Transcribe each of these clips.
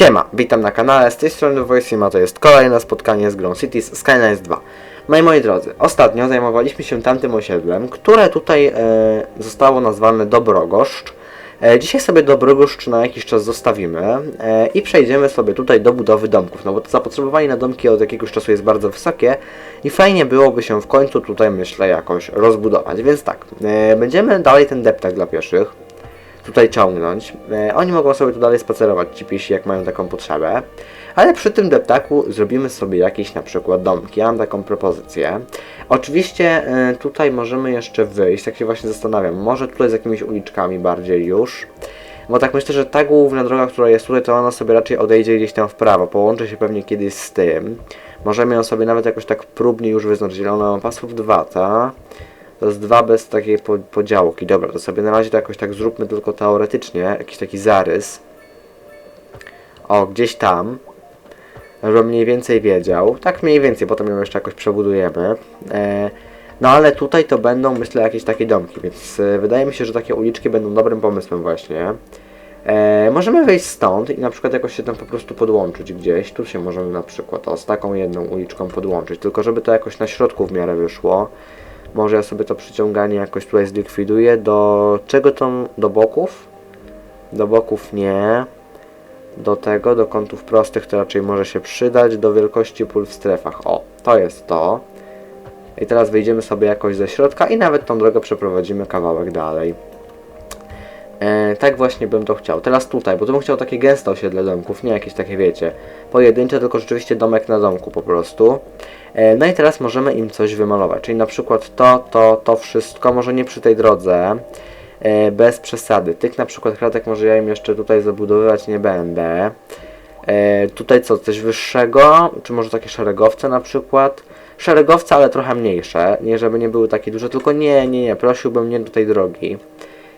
Siema, witam na kanale, z tej strony Voicima, to jest kolejne spotkanie z grą Cities Skylines 2. No i moi drodzy, ostatnio zajmowaliśmy się tamtym osiedlem, które tutaj e, zostało nazwane Dobrogoszcz. E, dzisiaj sobie Dobrogoszcz na jakiś czas zostawimy e, i przejdziemy sobie tutaj do budowy domków, no bo to zapotrzebowanie na domki od jakiegoś czasu jest bardzo wysokie i fajnie byłoby się w końcu tutaj, myślę, jakoś rozbudować. Więc tak, e, będziemy dalej ten deptak dla pieszych tutaj ciągnąć. E, oni mogą sobie tu dalej spacerować, ci piesi, jak mają taką potrzebę. Ale przy tym deptaku zrobimy sobie jakieś na przykład domki. Ja mam taką propozycję. Oczywiście e, tutaj możemy jeszcze wyjść, tak się właśnie zastanawiam. Może tutaj z jakimiś uliczkami bardziej już. Bo tak myślę, że ta główna droga, która jest tutaj, to ona sobie raczej odejdzie gdzieś tam w prawo. Połączy się pewnie kiedyś z tym. Możemy ją sobie nawet jakoś tak próbnie już wyznaczyć. Ona ma pasów 2, ta. To jest dwa bez takiej po, podziałki. Dobra, to sobie na razie to jakoś tak zróbmy tylko teoretycznie, jakiś taki zarys. O, gdzieś tam. Żebym mniej więcej wiedział. Tak mniej więcej, potem ją jeszcze jakoś przebudujemy. E, no ale tutaj to będą, myślę, jakieś takie domki, więc e, wydaje mi się, że takie uliczki będą dobrym pomysłem właśnie. E, możemy wejść stąd i na przykład jakoś się tam po prostu podłączyć gdzieś. Tu się możemy na przykład o, z taką jedną uliczką podłączyć, tylko żeby to jakoś na środku w miarę wyszło. Może ja sobie to przyciąganie jakoś tutaj zlikwiduję. Do czego to? Do boków? Do boków nie. Do tego, do kątów prostych to raczej może się przydać. Do wielkości pól w strefach. O, to jest to. I teraz wyjdziemy sobie jakoś ze środka i nawet tą drogę przeprowadzimy kawałek dalej. E, tak właśnie bym to chciał. Teraz tutaj, bo tu bym chciał takie gęste osiedle domków, nie jakieś takie wiecie, pojedyncze, tylko rzeczywiście domek na domku po prostu. E, no i teraz możemy im coś wymalować, czyli na przykład to, to, to wszystko, może nie przy tej drodze, e, bez przesady. Tych na przykład kratek może ja im jeszcze tutaj zabudowywać nie będę. E, tutaj co, coś wyższego, czy może takie szeregowce na przykład. Szeregowce, ale trochę mniejsze, nie żeby nie były takie duże, tylko nie, nie, nie, prosiłbym nie do tej drogi.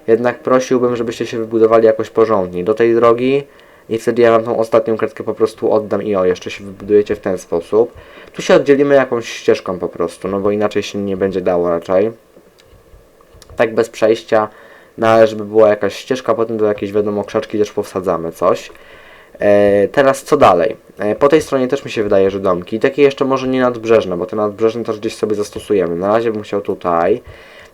Jednak prosiłbym, żebyście się wybudowali jakoś porządnie do tej drogi i wtedy ja wam tą ostatnią kredkę po prostu oddam i o, jeszcze się wybudujecie w ten sposób. Tu się oddzielimy jakąś ścieżką po prostu, no bo inaczej się nie będzie dało raczej. Tak bez przejścia, ale żeby była jakaś ścieżka, potem do jakiejś wiadomo krzaczki też powsadzamy coś. E, teraz co dalej? E, po tej stronie też mi się wydaje, że domki, takie jeszcze może nie nadbrzeżne, bo te nadbrzeżne też gdzieś sobie zastosujemy. Na razie bym chciał tutaj.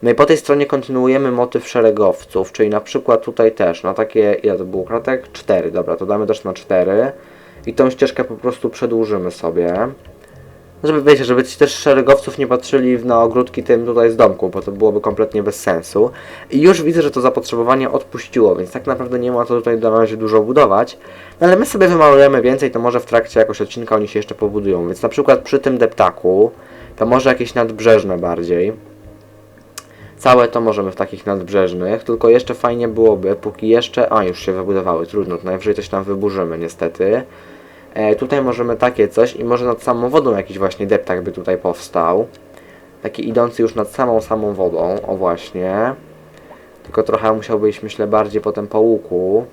No i po tej stronie kontynuujemy motyw szeregowców, czyli na przykład tutaj też na takie, ile to było kratek? 4, dobra, to damy też na 4 i tą ścieżkę po prostu przedłużymy sobie. Żeby wiecie, żeby ci też szeregowców nie patrzyli na ogródki tym tutaj z domku, bo to byłoby kompletnie bez sensu. I już widzę, że to zapotrzebowanie odpuściło, więc tak naprawdę nie ma co tutaj na razie dużo budować. No ale my sobie wymalujemy więcej, to może w trakcie jakoś odcinka oni się jeszcze pobudują. Więc na przykład przy tym deptaku, to może jakieś nadbrzeżne bardziej. Całe to możemy w takich nadbrzeżnych, tylko jeszcze fajnie byłoby, póki jeszcze... A, już się wybudowały, trudno, to najwyżej coś tam wyburzymy niestety. E, tutaj możemy takie coś i może nad samą wodą jakiś właśnie deptak by tutaj powstał. Taki idący już nad samą, samą wodą, o właśnie. Tylko trochę musiałby iść, myślę, bardziej potem po łuku.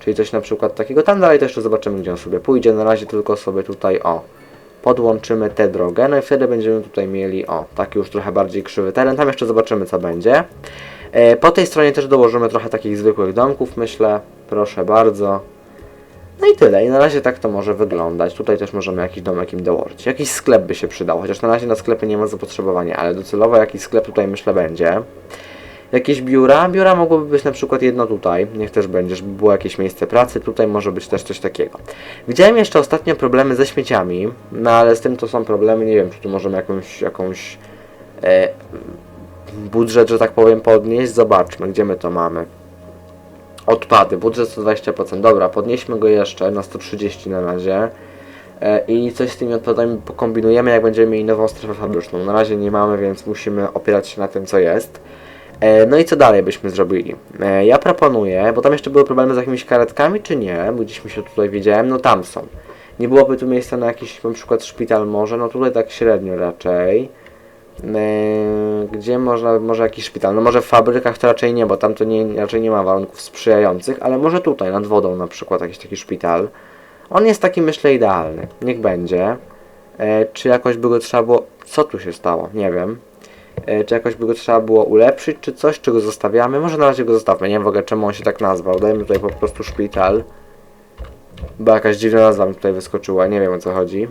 Czyli coś na przykład takiego. Tam dalej to jeszcze zobaczymy, gdzie on sobie pójdzie. Na razie tylko sobie tutaj, o, podłączymy tę drogę. No i wtedy będziemy tutaj mieli, o, taki już trochę bardziej krzywy teren. Tam jeszcze zobaczymy, co będzie. E, po tej stronie też dołożymy trochę takich zwykłych domków, myślę. Proszę bardzo. No i tyle. I na razie tak to może wyglądać. Tutaj też możemy jakiś domek im dołożyć. Jakiś sklep by się przydał, chociaż na razie na sklepy nie ma zapotrzebowania, ale docelowo jakiś sklep tutaj myślę będzie. Jakieś biura? Biura mogłoby być na przykład jedno tutaj, niech też będzie, żeby było jakieś miejsce pracy, tutaj może być też coś takiego. Widziałem jeszcze ostatnio problemy ze śmieciami, no ale z tym to są problemy, nie wiem, czy tu możemy jakąś, jakąś e, budżet, że tak powiem, podnieść. Zobaczmy, gdzie my to mamy. Odpady, budżet 120%. Dobra, podnieśmy go jeszcze na 130 na razie. E, I coś z tymi odpadami pokombinujemy, jak będziemy mieli nową strefę fabryczną. Na razie nie mamy, więc musimy opierać się na tym, co jest. E, No i co dalej byśmy zrobili? E, Ja proponuję, bo tam jeszcze były problemy z jakimiś karetkami, czy nie? Bo gdzieś mi się tutaj wiedziałem, no tam są. Nie byłoby tu miejsca na jakiś na przykład szpital może, no tutaj tak średnio raczej. Eee, Gdzie można, może jakiś szpital? No może w fabrykach to raczej nie, bo tam to nie, raczej nie ma warunków sprzyjających, ale może tutaj, nad wodą na przykład jakiś taki szpital. On jest taki myślę idealny. Niech będzie. E, czy jakoś by go trzeba było... Co tu się stało? Nie wiem. E, czy jakoś by go trzeba było ulepszyć, czy coś, czy go zostawiamy? Może na razie go zostawmy. Nie wiem w ogóle czemu on się tak nazwał. Dajmy tutaj po prostu szpital. Bo jakaś dziwna nazwa mi tutaj wyskoczyła, nie wiem o co chodzi.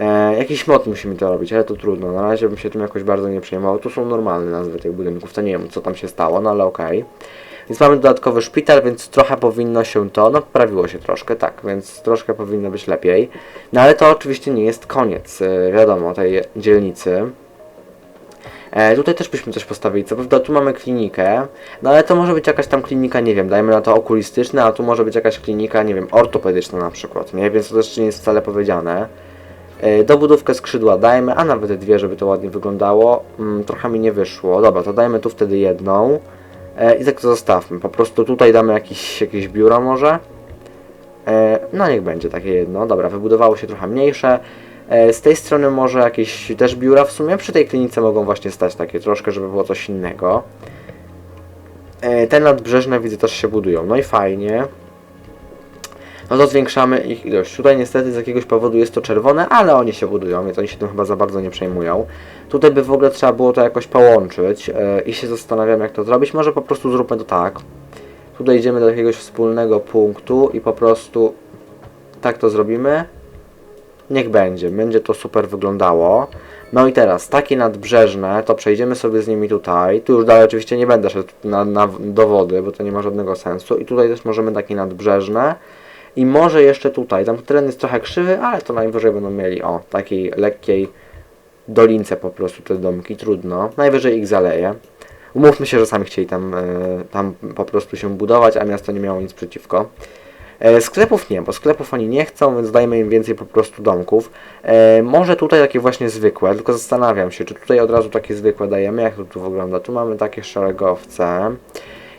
E, jakiś mod musimy to robić, ale to trudno. Na razie bym się tym jakoś bardzo nie przejmował. Tu są normalne nazwy tych budynków, to nie wiem co tam się stało, no ale okej. Więc mamy dodatkowy szpital, więc trochę powinno się to, no poprawiło się troszkę, tak, więc troszkę powinno być lepiej. No ale to oczywiście nie jest koniec, e, wiadomo, tej dzielnicy. E, tutaj też byśmy coś postawili, co prawda tu mamy klinikę, no ale to może być jakaś tam klinika, nie wiem, dajmy na to okulistyczna, a tu może być jakaś klinika, nie wiem, ortopedyczna na przykład, nie? Więc to też nie jest wcale powiedziane. E, dobudówkę skrzydła dajmy, a nawet dwie, żeby to ładnie wyglądało. Mm, trochę mi nie wyszło. Dobra, to dajmy tu wtedy jedną. E, I tak to zostawmy. Po prostu tutaj damy jakieś, jakieś biuro może. E, no niech będzie takie jedno. Dobra, wybudowało się trochę mniejsze. E, z tej strony może jakieś też biura w sumie. Przy tej klinice mogą właśnie stać takie troszkę, żeby było coś innego. E, te nadbrzeżne widzę też się budują. No i fajnie. No to zwiększamy ich ilość. Tutaj niestety z jakiegoś powodu jest to czerwone, ale oni się budują, więc oni się tym chyba za bardzo nie przejmują. Tutaj by w ogóle trzeba było to jakoś połączyć e, i się zastanawiam jak to zrobić. Może po prostu zróbmy to tak. Tutaj idziemy do jakiegoś wspólnego punktu i po prostu tak to zrobimy. Niech będzie, będzie to super wyglądało. No i teraz, takie nadbrzeżne, to przejdziemy sobie z nimi tutaj. Tu już dalej oczywiście nie będę szedł na, na, do wody, bo to nie ma żadnego sensu. I tutaj też możemy takie nadbrzeżne. I może jeszcze tutaj, tam teren jest trochę krzywy, ale to najwyżej będą mieli, o, takiej lekkiej dolince po prostu te domki, trudno. Najwyżej ich zaleje. Umówmy się, że sami chcieli tam, e, tam po prostu się budować, a miasto nie miało nic przeciwko. E, sklepów nie, bo sklepów oni nie chcą, więc dajmy im więcej po prostu domków. E, może tutaj takie właśnie zwykłe, tylko zastanawiam się, czy tutaj od razu takie zwykłe dajemy, jak to tu wygląda. Tu mamy takie szeregowce.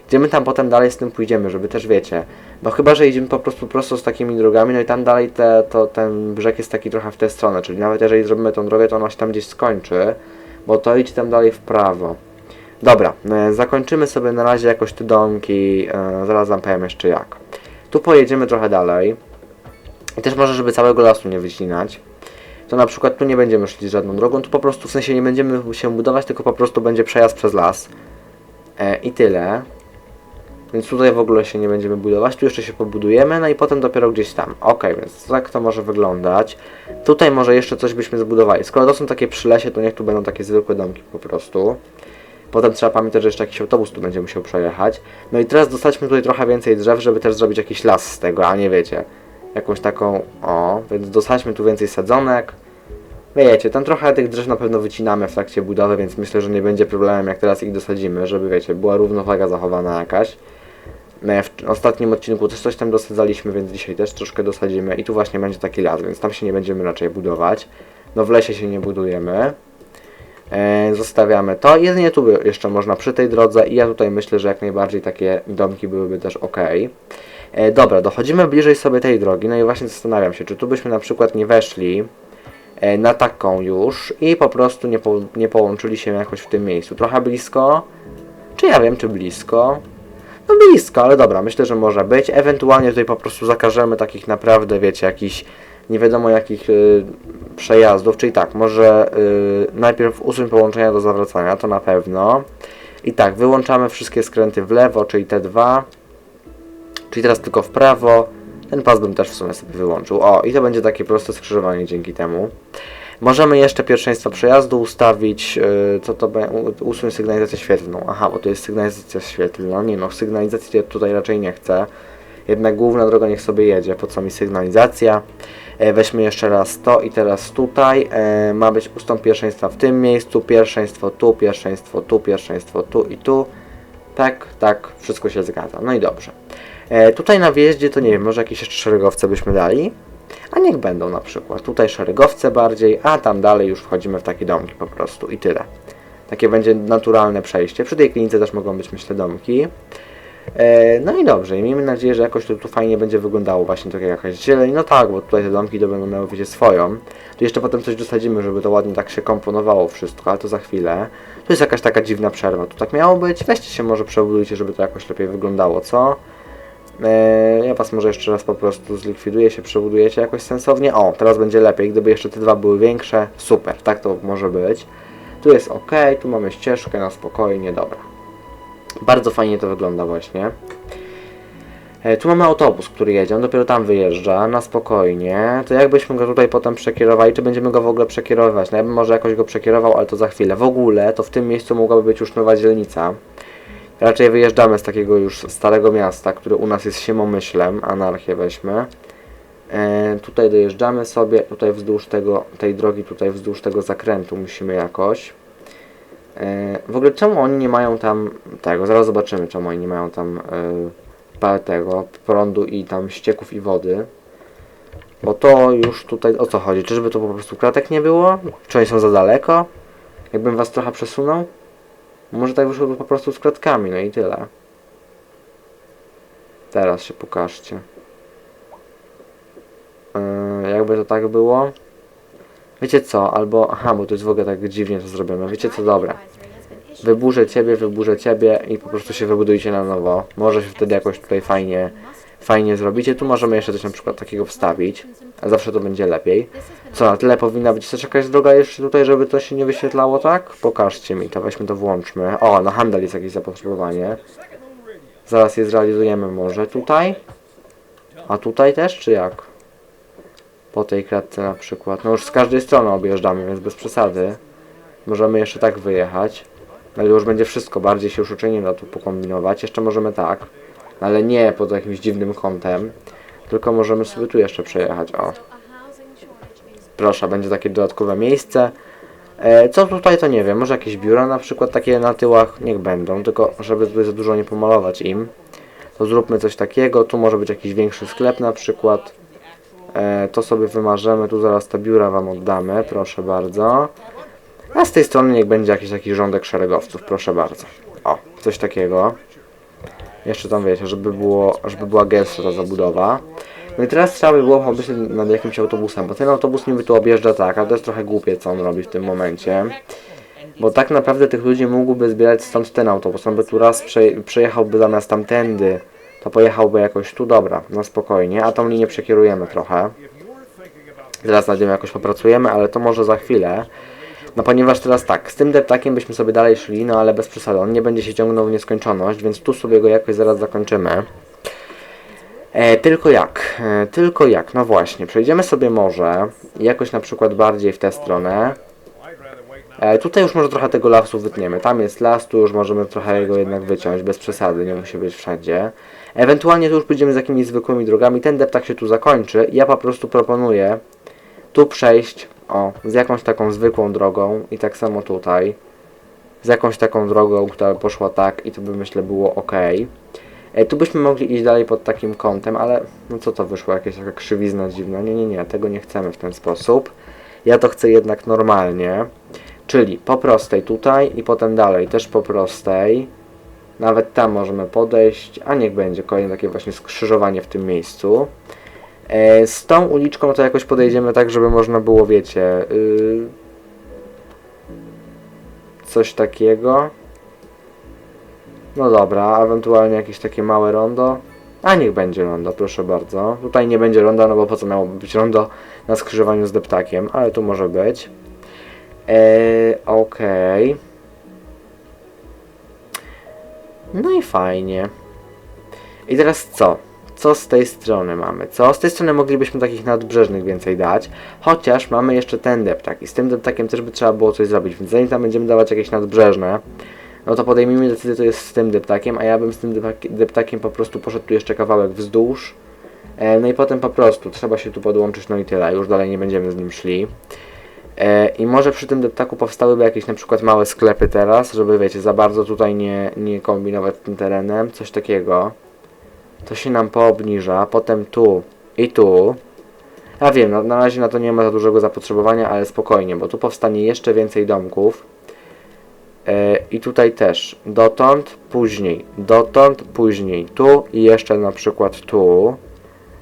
Gdzie my tam potem dalej z tym pójdziemy, żeby też wiecie. No chyba, że idziemy po prostu prosto z takimi drogami, no i tam dalej te, to ten brzeg jest taki trochę w tę stronę, czyli nawet jeżeli zrobimy tą drogę, to ona się tam gdzieś skończy, bo to idzie tam dalej w prawo. Dobra, e, zakończymy sobie na razie jakoś te domki, zaraz wam powiem jeszcze jak. Tu pojedziemy trochę dalej. I też może, żeby całego lasu nie wycinać. To na przykład tu nie będziemy szli żadną drogą, tu po prostu w sensie nie będziemy się budować, tylko po prostu będzie przejazd przez las. E, I tyle. Więc tutaj w ogóle się nie będziemy budować, tu jeszcze się pobudujemy, no i potem dopiero gdzieś tam. Ok, więc tak to może wyglądać. Tutaj może jeszcze coś byśmy zbudowali. Skoro to są takie przy lesie, to niech tu będą takie zwykłe domki po prostu. Potem trzeba pamiętać, że jeszcze jakiś autobus tu będzie musiał przejechać. No i teraz dostaliśmy tutaj trochę więcej drzew, żeby też zrobić jakiś las z tego, a nie wiecie, jakąś taką, o, więc dostaliśmy tu więcej sadzonek. Wiecie, tam trochę tych drzew na pewno wycinamy w trakcie budowy, więc myślę, że nie będzie problemem, jak teraz ich dosadzimy, żeby, wiecie, była równowaga zachowana jakaś. E, W ostatnim odcinku też coś tam dosadzaliśmy, więc dzisiaj też troszkę dosadzimy i tu właśnie będzie taki las, więc tam się nie będziemy raczej budować. No w lesie się nie budujemy. E, zostawiamy to. Jedynie tu jeszcze można przy tej drodze i ja tutaj myślę, że jak najbardziej takie domki byłyby też ok. E, dobra, dochodzimy bliżej sobie tej drogi, no i właśnie zastanawiam się, czy tu byśmy na przykład nie weszli e, na taką już i po prostu nie, po, nie połączyli się jakoś w tym miejscu. Trochę blisko, czy ja wiem, czy blisko? No blisko, ale dobra, myślę, że może być. Ewentualnie tutaj po prostu zakażemy takich naprawdę, wiecie, jakichś nie wiadomo jakich y, przejazdów, czyli tak, może y, najpierw usuń połączenia do zawracania, to na pewno. I tak, wyłączamy wszystkie skręty w lewo, czyli te dwa. Czyli teraz tylko w prawo. Ten pas bym też w sumie sobie wyłączył. O, i to będzie takie proste skrzyżowanie dzięki temu. Możemy jeszcze pierwszeństwo przejazdu ustawić, yy, co to usuń sygnalizację świetlną. Aha, bo to jest sygnalizacja świetlna. Nie no, sygnalizacji tutaj raczej nie chcę. Jednak główna droga niech sobie jedzie, po co mi sygnalizacja. E, weźmy jeszcze raz to i teraz tutaj. E, ma być ustąp pierwszeństwa w tym miejscu, pierwszeństwo tu, pierwszeństwo tu, pierwszeństwo tu i tu. Tak, tak, wszystko się zgadza. No i dobrze. E, tutaj na wjeździe to nie wiem, może jakieś jeszcze szeregowce byśmy dali. A niech będą na przykład. Tutaj szeregowce bardziej, a tam dalej już wchodzimy w takie domki po prostu i tyle. Takie będzie naturalne przejście. Przy tej klinice też mogą być myślę domki. E, no i dobrze, i miejmy nadzieję, że jakoś to tu fajnie będzie wyglądało właśnie taka jakaś zieleń. No tak, bo tutaj te domki to będą miały wiecie swoją. Tu jeszcze potem coś dosadzimy, żeby to ładnie tak się komponowało wszystko, ale to za chwilę. Tu jest jakaś taka dziwna przerwa. Tu tak miało być. Weźcie się może przebudujcie, żeby to jakoś lepiej wyglądało, co? E, ja was może jeszcze raz po prostu zlikwiduję się, przebudujecie jakoś sensownie. O, teraz będzie lepiej. Gdyby jeszcze te dwa były większe, super, tak to może być. Tu jest ok, tu mamy ścieżkę na spokojnie, dobra. Bardzo fajnie to wygląda właśnie. E, Tu mamy autobus, który jedzie, on dopiero tam wyjeżdża, na spokojnie. To jakbyśmy go tutaj potem przekierowali, czy będziemy go w ogóle przekierowywać? No ja bym może jakoś go przekierował, ale to za chwilę. W ogóle to w tym miejscu mogłaby być już nowa dzielnica. Raczej wyjeżdżamy z takiego już starego miasta, który u nas jest siemomyślem, anarchię weźmy. E, tutaj dojeżdżamy sobie, tutaj wzdłuż tego, tej drogi, tutaj wzdłuż tego zakrętu musimy jakoś. E, w ogóle czemu oni nie mają tam tego, zaraz zobaczymy czemu oni nie mają tam e, tego prądu i tam ścieków i wody. Bo to już tutaj o co chodzi? Czyżby to po prostu kratek nie było? Czy oni są za daleko? Jakbym was trochę przesunął? Może tak wyszło po prostu z kratkami, no i tyle. Teraz się pokażcie. Yy, jakby to tak było? Wiecie co? Albo, aha, bo to jest w ogóle tak dziwnie to zrobione. Wiecie co? Dobra. Wyburzę ciebie, wyburzę ciebie i po prostu się wybudujcie na nowo. Może się wtedy jakoś tutaj fajnie, fajnie zrobicie. Tu możemy jeszcze coś na przykład takiego wstawić. A zawsze to będzie lepiej. Co, na tyle powinna być też jakaś droga jeszcze tutaj, żeby to się nie wyświetlało, tak? Pokażcie mi to, weźmy to włączmy. O, na handel jest jakieś zapotrzebowanie. Zaraz je zrealizujemy może tutaj. A tutaj też, czy jak? Po tej kratce na przykład. No już z każdej strony objeżdżamy, więc bez przesady. Możemy jeszcze tak wyjechać. Ale już będzie wszystko, bardziej się już uczy nie pokombinować. Jeszcze możemy tak, ale nie pod jakimś dziwnym kątem. Tylko możemy sobie tu jeszcze przejechać. O, proszę, będzie takie dodatkowe miejsce. E, co tutaj to nie wiem, może jakieś biura na przykład takie na tyłach, niech będą, tylko żeby tutaj za dużo nie pomalować im. To zróbmy coś takiego, tu może być jakiś większy sklep na przykład. E, to sobie wymarzymy, tu zaraz te biura wam oddamy, proszę bardzo. A z tej strony niech będzie jakiś taki rządek szeregowców, proszę bardzo. O, coś takiego. Jeszcze tam wiecie, żeby było, żeby była gęsta ta zabudowa. No i teraz trzeba by było pomyśleć nad jakimś autobusem, bo ten autobus niby tu objeżdża tak, ale to jest trochę głupie co on robi w tym momencie. Bo tak naprawdę tych ludzi mógłby zbierać stąd ten autobus, on by tu raz prze, przejechałby zamiast tamtędy, to pojechałby jakoś tu, dobra, no spokojnie, a tą linię przekierujemy trochę. Zaraz nad nią jakoś popracujemy, ale to może za chwilę. No ponieważ teraz tak, z tym deptakiem byśmy sobie dalej szli, no ale bez przesady, on nie będzie się ciągnął w nieskończoność, więc tu sobie go jakoś zaraz zakończymy. E, tylko jak? E, tylko jak? No właśnie, przejdziemy sobie może jakoś na przykład bardziej w tę stronę. E, tutaj już może trochę tego lasu wytniemy. Tam jest las, tu już możemy trochę jego jednak wyciąć, bez przesady, nie musi być wszędzie. Ewentualnie tu już pójdziemy z jakimiś zwykłymi drogami, ten deptak się tu zakończy. Ja po prostu proponuję tu przejść, o, z jakąś taką zwykłą drogą i tak samo tutaj. Z jakąś taką drogą, która poszła tak i to by myślę było ok. E, tu byśmy mogli iść dalej pod takim kątem, ale no co to wyszło? Jakaś taka krzywizna dziwna. Nie, nie, nie, tego nie chcemy w ten sposób. Ja to chcę jednak normalnie. Czyli po prostej tutaj i potem dalej też po prostej. Nawet tam możemy podejść, a niech będzie kolejne takie właśnie skrzyżowanie w tym miejscu. E, z tą uliczką to jakoś podejdziemy tak, żeby można było, wiecie, yy, coś takiego. No dobra, ewentualnie jakieś takie małe rondo. A niech będzie rondo, proszę bardzo. Tutaj nie będzie ronda, no bo po co miałoby być rondo na skrzyżowaniu z deptakiem, ale tu może być. Eee, okej. No i fajnie. I teraz co? Co z tej strony mamy? Co? Z tej strony moglibyśmy takich nadbrzeżnych więcej dać, chociaż mamy jeszcze ten deptak i z tym deptakiem też by trzeba było coś zrobić, więc zanim tam będziemy dawać jakieś nadbrzeżne, no to podejmijmy decyzję, co jest z tym deptakiem, a ja bym z tym deptak- deptakiem po prostu poszedł tu jeszcze kawałek wzdłuż, e, no i potem po prostu trzeba się tu podłączyć, no i tyle, już dalej nie będziemy z nim szli. E, I może przy tym deptaku powstałyby jakieś na przykład małe sklepy teraz, żeby wiecie, za bardzo tutaj nie, nie kombinować tym terenem, coś takiego. To się nam poobniża, potem tu i tu. Ja wiem, no, na razie na to nie ma za dużego zapotrzebowania, ale spokojnie, bo tu powstanie jeszcze więcej domków. E, I tutaj też, dotąd, później, dotąd, później, tu i jeszcze na przykład tu.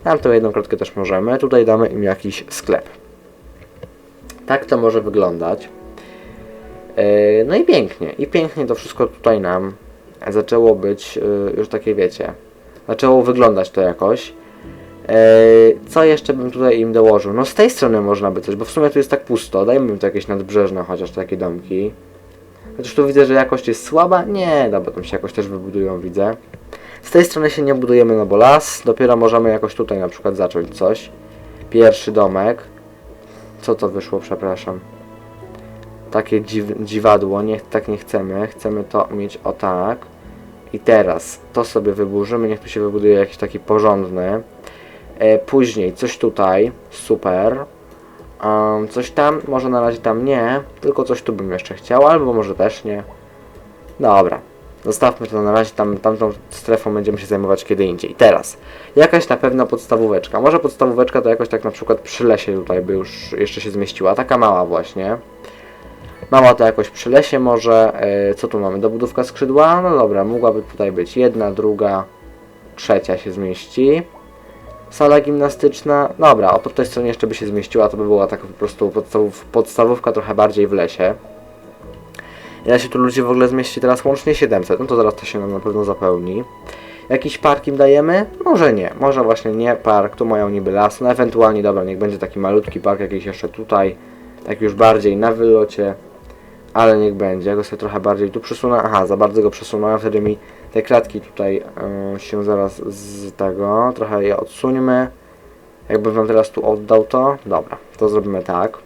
Tam tą jedną kratkę też możemy, tutaj damy im jakiś sklep. Tak to może wyglądać. E, No i pięknie. I pięknie to wszystko tutaj nam zaczęło być e, już takie, wiecie, zaczęło wyglądać to jakoś. E, Co jeszcze bym tutaj im dołożył? No z tej strony można by coś, bo w sumie tu jest tak pusto. Dajmy im tu jakieś nadbrzeżne chociaż takie domki. Chociaż tu widzę, że jakość jest słaba. Nie, dobra, tam się jakoś też wybudują, widzę. Z tej strony się nie budujemy, no bo las, dopiero możemy jakoś tutaj na przykład zacząć coś. Pierwszy domek. Co to wyszło, przepraszam. Takie dziw, dziwadło, nie, tak nie chcemy. Chcemy to mieć o tak. I teraz to sobie wyburzymy, niech tu się wybuduje jakiś taki porządny. E, później coś tutaj, super. Um, coś tam, może na razie tam nie, tylko coś tu bym jeszcze chciał, albo może też nie. Dobra, zostawmy to na razie, tam, tamtą strefą będziemy się zajmować kiedy indziej. Teraz, jakaś na pewno podstawóweczka. Może podstawóweczka to jakoś tak na przykład przy lesie tutaj by już jeszcze się zmieściła, taka mała właśnie. Mała to jakoś przy lesie może. E, co tu mamy? Dobudówka skrzydła? No dobra, mogłaby tutaj być jedna, druga, trzecia się zmieści. Sala gimnastyczna, dobra, o po tej stronie jeszcze by się zmieściła, to by była taka po prostu podstawów, podstawówka trochę bardziej w lesie. Ile się tu ludzi w ogóle zmieści teraz łącznie 700, no to zaraz to się nam na pewno zapełni. Jakiś park im dajemy? Może nie, może właśnie nie park, tu mają niby las, no ewentualnie dobra, niech będzie taki malutki park jakiś jeszcze tutaj, tak już bardziej na wylocie, ale niech będzie, ja go sobie trochę bardziej tu przesunę, aha, za bardzo go przesunąłem, wtedy mi te kratki tutaj y, się zaraz z tego, trochę je odsuńmy. Jakbym wam teraz tu oddał to, dobra, to zrobimy tak.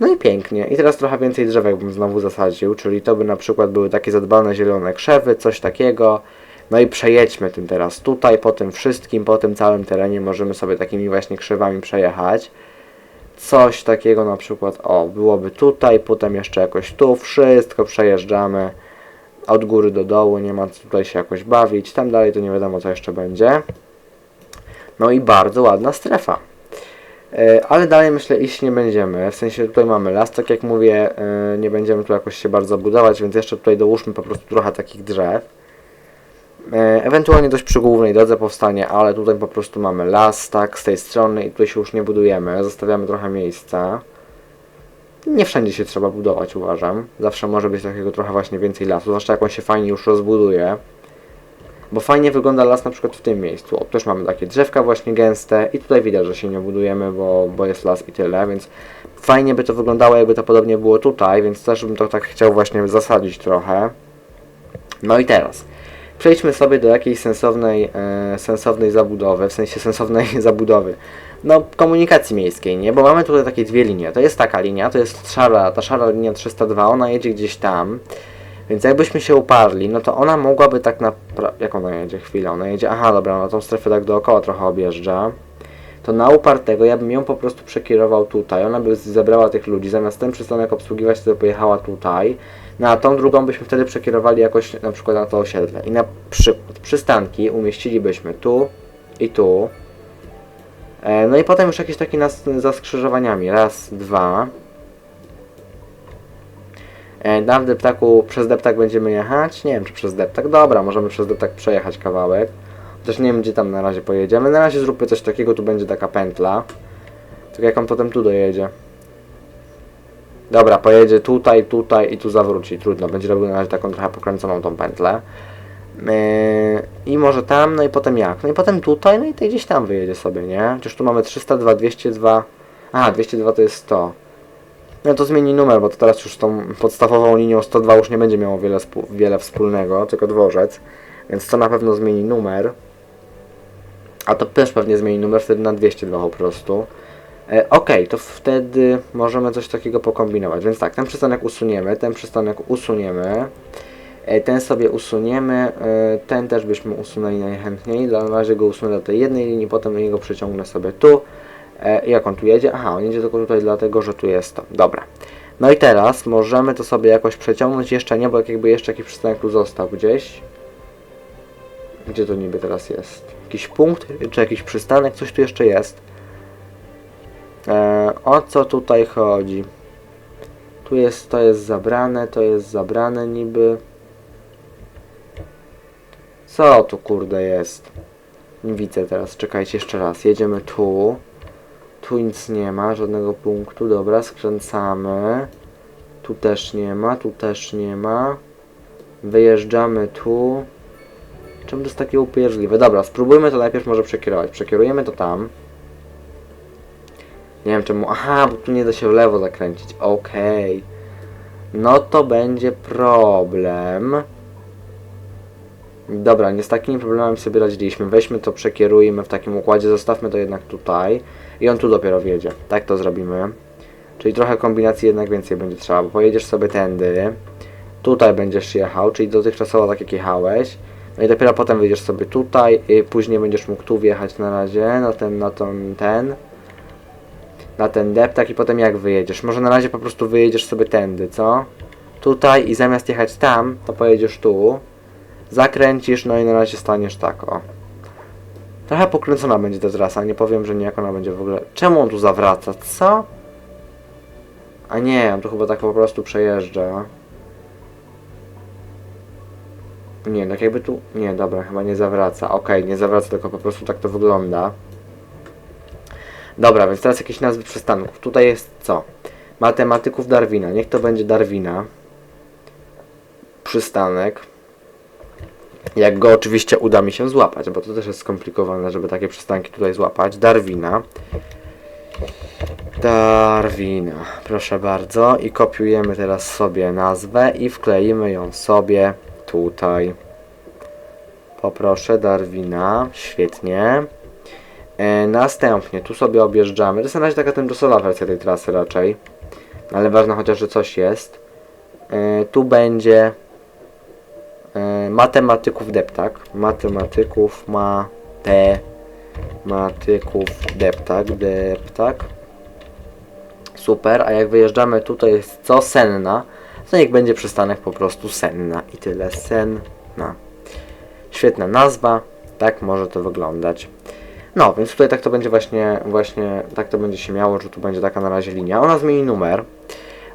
No i pięknie. I teraz trochę więcej drzewek bym znowu zasadził, czyli to by na przykład były takie zadbane zielone krzewy, coś takiego. No i przejedźmy tym teraz tutaj, po tym wszystkim, po tym całym terenie możemy sobie takimi właśnie krzewami przejechać. Coś takiego na przykład, o, byłoby tutaj, potem jeszcze jakoś tu, wszystko przejeżdżamy od góry do dołu, nie ma tutaj się jakoś bawić, tam dalej to nie wiadomo co jeszcze będzie. No i bardzo ładna strefa. E, Ale dalej myślę iść nie będziemy, w sensie tutaj mamy las, tak jak mówię, e, nie będziemy tu jakoś się bardzo budować, więc jeszcze tutaj dołóżmy po prostu trochę takich drzew. E, Ewentualnie dość przy głównej drodze powstanie, ale tutaj po prostu mamy las, tak, z tej strony i tutaj się już nie budujemy, zostawiamy trochę miejsca. Nie wszędzie się trzeba budować, uważam. Zawsze może być takiego trochę właśnie więcej lasu, zwłaszcza jak on się fajnie już rozbuduje. Bo fajnie wygląda las na przykład w tym miejscu. O, też mamy takie drzewka właśnie gęste i tutaj widać, że się nie budujemy, bo, bo jest las i tyle, więc fajnie by to wyglądało, jakby to podobnie było tutaj, więc też bym to tak chciał właśnie zasadzić trochę. No i teraz. Przejdźmy sobie do jakiejś sensownej, e, sensownej zabudowy, w sensie sensownej zabudowy. No, komunikacji miejskiej, nie? Bo mamy tutaj takie dwie linie. To jest taka linia, to jest szara, ta szara linia 302, ona jedzie gdzieś tam. Więc jakbyśmy się uparli, no to ona mogłaby tak na... Jak ona jedzie? Chwilę, ona jedzie... Aha, dobra, na tą strefę tak dookoła trochę objeżdża. To na upartego ja bym ją po prostu przekierował tutaj. Ona by zebrała tych ludzi, zamiast ten przystanek obsługiwać, to pojechała tutaj. No a tą drugą byśmy wtedy przekierowali jakoś na przykład na to osiedle. I na przykład przystanki umieścilibyśmy tu i tu. E, No i potem już jakieś takie nas za skrzyżowaniami. Raz, dwa. E, Na deptaku, przez deptak będziemy jechać? Nie wiem, czy przez deptak. Dobra, możemy przez deptak przejechać kawałek. Chociaż nie wiem, gdzie tam na razie pojedziemy. Na razie zróbmy coś takiego, tu będzie taka pętla. Tak jak on potem tu dojedzie. Dobra, pojedzie tutaj, tutaj i tu zawróci. Trudno, będzie robił na razie taką trochę pokręconą tą pętlę. Yy, I może tam, no i potem jak? No i potem tutaj, no i gdzieś tam wyjedzie sobie, nie? Chociaż tu mamy 302, 202. A, 202 to jest 100. No to zmieni numer, bo to teraz już tą podstawową linią 102 już nie będzie miało wiele, wiele wspólnego, tylko dworzec. Więc to na pewno zmieni numer. A to też pewnie zmieni numer wtedy na 202 po prostu. E, ok, to wtedy możemy coś takiego pokombinować. Więc tak, ten przystanek usuniemy, ten przystanek usuniemy. E, ten sobie usuniemy, e, ten też byśmy usunęli najchętniej. Dla razie go usunę do tej jednej linii, potem jego przyciągnę sobie tu. E, jak on tu jedzie? Aha, on jedzie tylko tutaj dlatego, że tu jest to. Dobra. No i teraz możemy to sobie jakoś przeciągnąć. Jeszcze nie, bo jak jakby jeszcze jakiś przystanek tu został gdzieś. Gdzie to niby teraz jest? Jakiś punkt, czy jakiś przystanek, coś tu jeszcze jest. E, o co tutaj chodzi? Tu jest, to jest zabrane, to jest zabrane niby. Co tu kurde jest? Nie widzę teraz, czekajcie jeszcze raz. Jedziemy tu. Tu nic nie ma, żadnego punktu. Dobra, skręcamy. Tu też nie ma, tu też nie ma. Wyjeżdżamy tu. Czemu to jest takie upierdliwe? Dobra, spróbujmy to najpierw może przekierować. Przekierujemy to tam. Nie wiem czemu. Aha, bo tu nie da się w lewo zakręcić. Okej. No to będzie problem. Dobra, nie z takimi problemami sobie radziliśmy. Weźmy to, przekierujmy w takim układzie, zostawmy to jednak tutaj i on tu dopiero wjedzie. Tak to zrobimy. Czyli trochę kombinacji jednak więcej będzie trzeba, bo pojedziesz sobie tędy, tutaj będziesz jechał, czyli dotychczasowo tak jak jechałeś, no i dopiero potem wyjdziesz sobie tutaj później będziesz mógł tu wjechać na razie, na ten, na ten, ten, na ten deptak i potem jak wyjedziesz? Może na razie po prostu wyjedziesz sobie tędy, co? Tutaj i zamiast jechać tam, to pojedziesz tu, zakręcisz, no i na razie staniesz tak, o. Trochę pokręcona będzie ta trasa, nie powiem, że nie, jak ona będzie w ogóle... Czemu on tu zawraca, co? A nie, on tu chyba tak po prostu przejeżdża. Nie, tak jakby tu... Nie, dobra, chyba nie zawraca. Okej, nie zawraca, tylko po prostu tak to wygląda. Dobra, więc teraz jakieś nazwy przystanków. Tutaj jest co? Matematyków Darwina. Niech to będzie Darwina. Przystanek. Jak go oczywiście uda mi się złapać, bo to też jest skomplikowane, żeby takie przystanki tutaj złapać. Darwina. Darwina, proszę bardzo. I kopiujemy teraz sobie nazwę i wkleimy ją sobie tutaj. Poproszę Darwina, świetnie. E, następnie tu sobie objeżdżamy. To jest na razie taka tymczasowa wersja tej trasy raczej. Ale ważne chociaż, że coś jest. E, tu będzie matematyków deptak. Matematyków ma te matyków deptak, deptak. Super, a jak wyjeżdżamy tutaj jest co? Senna. To niech będzie przystanek po prostu Senna i tyle. Senna. Świetna nazwa. Tak może to wyglądać. No, więc tutaj tak to będzie właśnie, właśnie tak to będzie się miało, że tu będzie taka na razie linia. Ona zmieni numer.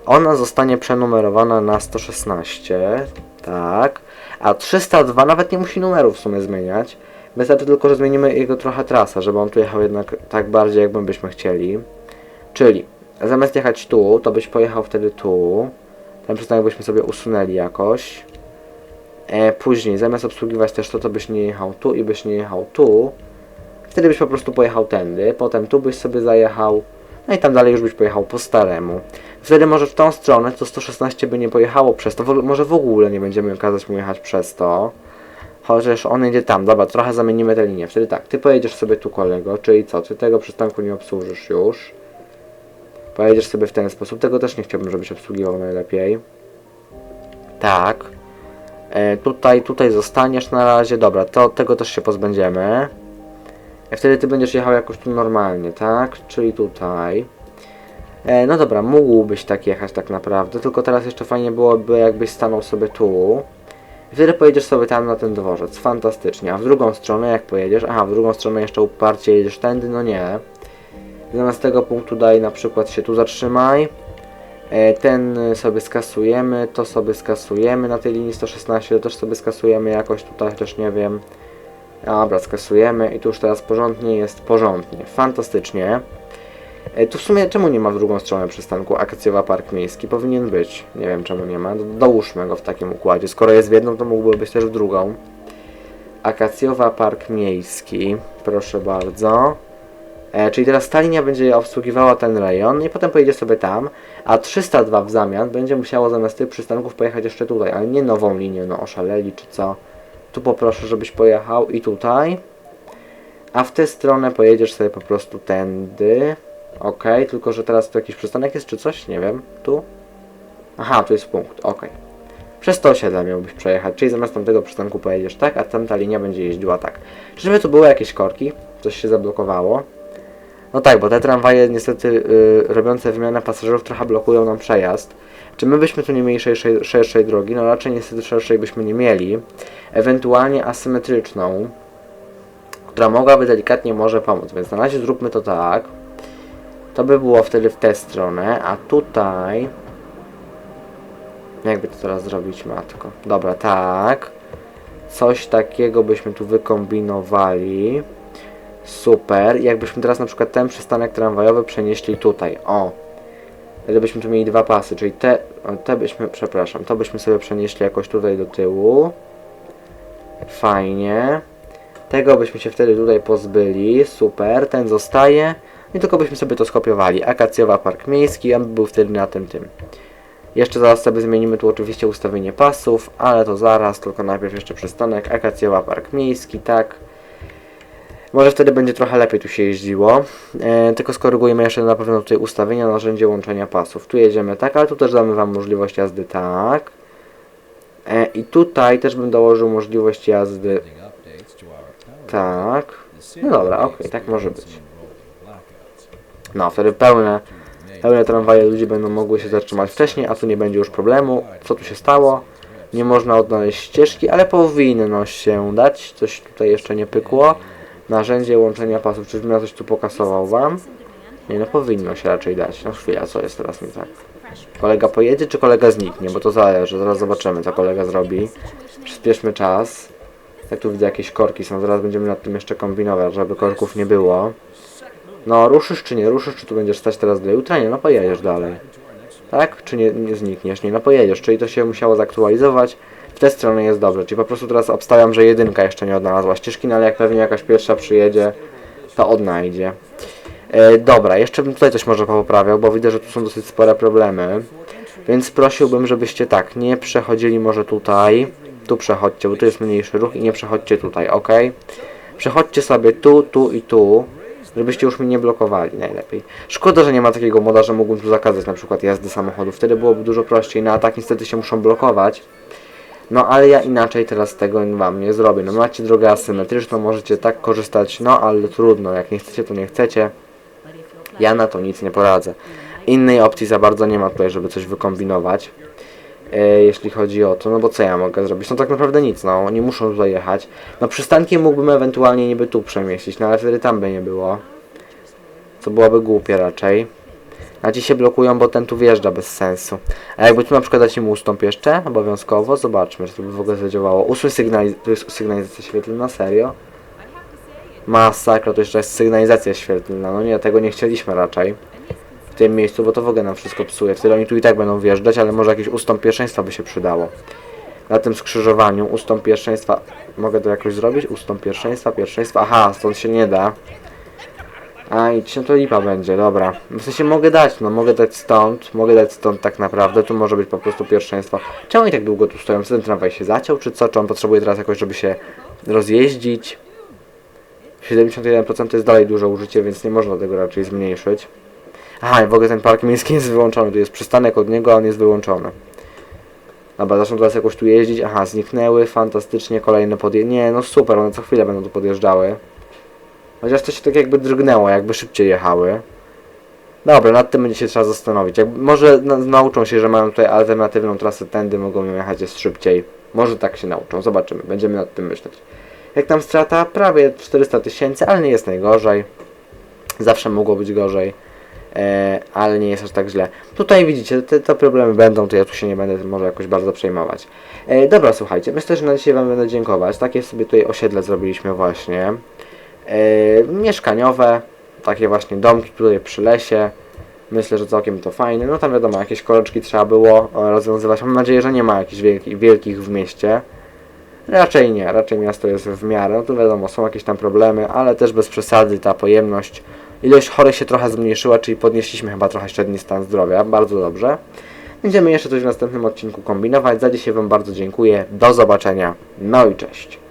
Ona zostanie przenumerowana na 116, tak. A 302 nawet nie musi numeru w sumie zmieniać. Wystarczy tylko, że zmienimy jego trochę trasę, żeby on tu jechał jednak tak bardziej, jakby byśmy chcieli. Czyli zamiast jechać tu, to byś pojechał wtedy tu. Ten przystanek byśmy sobie usunęli jakoś. E, później, zamiast obsługiwać też to, to byś nie jechał tu i byś nie jechał tu. Wtedy byś po prostu pojechał tędy, potem tu byś sobie zajechał, no i tam dalej już byś pojechał po staremu. Wtedy może w tą stronę to 116 by nie pojechało przez to, może w ogóle nie będziemy kazać mu jechać przez to. Chociaż on jedzie tam, dobra, trochę zamienimy tę linię. Wtedy tak, ty pojedziesz sobie tu kolego, czyli co, ty tego przystanku nie obsłużysz już. Pojedziesz sobie w ten sposób, tego też nie chciałbym, żebyś obsługiwał najlepiej. Tak. E, tutaj, tutaj zostaniesz na razie, dobra, to tego też się pozbędziemy. E, Wtedy ty będziesz jechał jakoś tu normalnie, tak? Czyli tutaj. E, no dobra, mógłbyś tak jechać tak naprawdę, tylko teraz jeszcze fajnie byłoby jakbyś stanął sobie tu. I wtedy pojedziesz sobie tam na ten dworzec, fantastycznie. A w drugą stronę jak pojedziesz, aha, w drugą stronę jeszcze uparcie jedziesz tędy, no nie. Zamiast tego punktu daj na przykład się tu zatrzymaj. E, Ten sobie skasujemy, to sobie skasujemy na tej linii 116, to też sobie skasujemy jakoś tutaj, też nie wiem. Dobra, skasujemy i tu już teraz porządnie jest porządnie, fantastycznie. E, Tu w sumie czemu nie ma w drugą stronę przystanku Akacjowa Park Miejski? Powinien być. Nie wiem czemu nie ma. Do- Dołóżmy go w takim układzie. Skoro jest w jedną, to mógłby być też w drugą. Akacjowa Park Miejski. Proszę bardzo. E, czyli teraz ta linia będzie obsługiwała ten rejon i potem pojedzie sobie tam, a 302 w zamian będzie musiało zamiast tych przystanków pojechać jeszcze tutaj, ale nie nową linię, no oszaleli czy co. Tu poproszę, żebyś pojechał i tutaj. A w tę stronę pojedziesz sobie po prostu tędy. Ok, tylko że teraz tu jakiś przystanek jest czy coś? Nie wiem. Tu? Aha, tu jest punkt, ok. Przez to osiedle miałbyś przejechać, czyli zamiast tamtego przystanku pojedziesz tak, a tamta linia będzie jeździła tak. Czyżby tu były jakieś korki? Coś się zablokowało? No tak, bo te tramwaje niestety y, robiące wymianę pasażerów trochę blokują nam przejazd. Czy my byśmy tu nie mieli szerszej, szerszej drogi? No raczej niestety szerszej byśmy nie mieli. Ewentualnie asymetryczną, która mogłaby delikatnie może pomóc. Więc na razie zróbmy to tak. To by było wtedy w tę stronę, a tutaj... Jakby to teraz zrobić, matko? Dobra, tak. Coś takiego byśmy tu wykombinowali. Super. Jakbyśmy teraz na przykład ten przystanek tramwajowy przenieśli tutaj. O. Wtedy byśmy tu mieli dwa pasy, czyli te, te byśmy, przepraszam, to byśmy sobie przenieśli jakoś tutaj do tyłu. Fajnie. Tego byśmy się wtedy tutaj pozbyli. Super. Ten zostaje. I tylko byśmy sobie to skopiowali. Akacjowa Park Miejski, on by był wtedy na tym tym. Jeszcze zaraz sobie zmienimy tu oczywiście ustawienie pasów, ale to zaraz, tylko najpierw jeszcze przystanek, Akacjowa Park Miejski, tak. Może wtedy będzie trochę lepiej tu się jeździło. E, tylko skorygujemy jeszcze na pewno tutaj ustawienia, narzędzie łączenia pasów. Tu jedziemy tak, ale tu też damy Wam możliwość jazdy tak. E, I tutaj też bym dołożył możliwość jazdy tak. No dobra, okej, tak może być. No, wtedy pełne, pełne tramwaje ludzi będą mogły się zatrzymać wcześniej, a tu nie będzie już problemu. Co tu się stało? Nie można odnaleźć ścieżki, ale powinno się dać. Coś tutaj jeszcze nie pykło. Narzędzie łączenia pasów. Czyżbym ja coś tu pokasował Wam? Nie, no powinno się raczej dać. No chwila, co jest teraz nie tak? Kolega pojedzie, czy kolega zniknie? Bo to zależy. Zaraz zobaczymy, co kolega zrobi. Przyspieszmy czas. Jak tu widzę, jakieś korki są. Zaraz będziemy nad tym jeszcze kombinować, żeby korków nie było. No, ruszysz czy nie ruszysz? Czy tu będziesz stać teraz do jutra? Nie, no pojedziesz dalej. Tak? Czy nie, nie znikniesz? Nie, no pojedziesz. Czyli to się musiało zaktualizować. W tę stronę jest dobrze. Czyli po prostu teraz obstawiam, że jedynka jeszcze nie odnalazła ścieżki, no ale jak pewnie jakaś pierwsza przyjedzie, to odnajdzie. E, dobra, jeszcze bym tutaj coś może poprawiał, bo widzę, że tu są dosyć spore problemy. Więc prosiłbym, żebyście tak, nie przechodzili może tutaj. Tu przechodźcie, bo tu jest mniejszy ruch i nie przechodźcie tutaj, ok? Przechodźcie sobie tu, tu i tu, żebyście już mi nie blokowali najlepiej. Szkoda, że nie ma takiego moda, że mógłbym tu zakazać na przykład jazdy samochodów. Wtedy byłoby dużo prościej. Na atak niestety się muszą blokować. No ale ja inaczej teraz tego wam nie zrobię. No macie drogę asymetryczną, możecie tak korzystać, no ale trudno. Jak nie chcecie, to nie chcecie. Ja na to nic nie poradzę. Innej opcji za bardzo nie ma tutaj, żeby coś wykombinować. E, jeśli chodzi o to, no bo co ja mogę zrobić? No tak naprawdę nic, no nie muszą tutaj jechać. No przystankiem mógłbym ewentualnie niby tu przemieścić, no ale wtedy tam by nie było. Co byłoby głupie raczej. A ci się blokują, bo ten tu wjeżdża bez sensu. A jakby tu na przykład dać im ustąp jeszcze, obowiązkowo, zobaczmy, czy to by w ogóle zadziałało. Usuń sygnaliz sygnalizacja świetlna, serio? Masakra, to jeszcze jest sygnalizacja świetlna, no nie, tego nie chcieliśmy raczej. W tym miejscu, bo to w ogóle nam wszystko psuje. Wtedy oni tu i tak będą wjeżdżać, ale może jakiś ustąp pierwszeństwa by się przydało. Na tym skrzyżowaniu ustąp pierwszeństwa... Mogę to jakoś zrobić? Ustąp pierwszeństwa, pierwszeństwa... Aha, stąd się nie da. A i się to lipa będzie, dobra. W sensie mogę dać, no mogę dać stąd, mogę dać stąd tak naprawdę, tu może być po prostu pierwszeństwo. Czemu oni tak długo tu stoją? Czy ten tramwaj się zaciął, czy co? Czy on potrzebuje teraz jakoś, żeby się rozjeździć? 71% to jest dalej duże użycie, więc nie można tego raczej zmniejszyć. Aha, i w ogóle ten park miejski jest wyłączony, tu jest przystanek od niego, a on jest wyłączony. Dobra, zaczną teraz jakoś tu jeździć. Aha, zniknęły, fantastycznie, kolejne podje... Nie, no super, one co chwilę będą tu podjeżdżały. Chociaż to się tak jakby drgnęło, jakby szybciej jechały. Dobra, nad tym będzie się trzeba zastanowić. Jak, może na, nauczą się, że mają tutaj alternatywną trasę tędy, mogą ją jechać jest szybciej. Może tak się nauczą, zobaczymy, będziemy nad tym myśleć. Jak tam strata? Prawie 400 tysięcy, ale nie jest najgorzej. Zawsze mogło być gorzej. E, ale nie jest aż tak źle. Tutaj widzicie, te, te problemy będą, to ja tu się nie będę może jakoś bardzo przejmować. E, dobra, słuchajcie, myślę, że na dzisiaj Wam będę dziękować. Takie sobie tutaj osiedle zrobiliśmy właśnie. E, mieszkaniowe, takie właśnie domki tutaj przy lesie. Myślę, że całkiem to fajne. No tam wiadomo, jakieś koleczki trzeba było rozwiązywać. Mam nadzieję, że nie ma jakichś wielki, wielkich w mieście. Raczej nie, raczej miasto jest w miarę. No tu wiadomo, są jakieś tam problemy, ale też bez przesady ta pojemność. Ilość chorych się trochę zmniejszyła, czyli podnieśliśmy chyba trochę średni stan zdrowia. Bardzo dobrze. Będziemy jeszcze coś w następnym odcinku kombinować. Za dzisiaj Wam bardzo dziękuję. Do zobaczenia. No i cześć.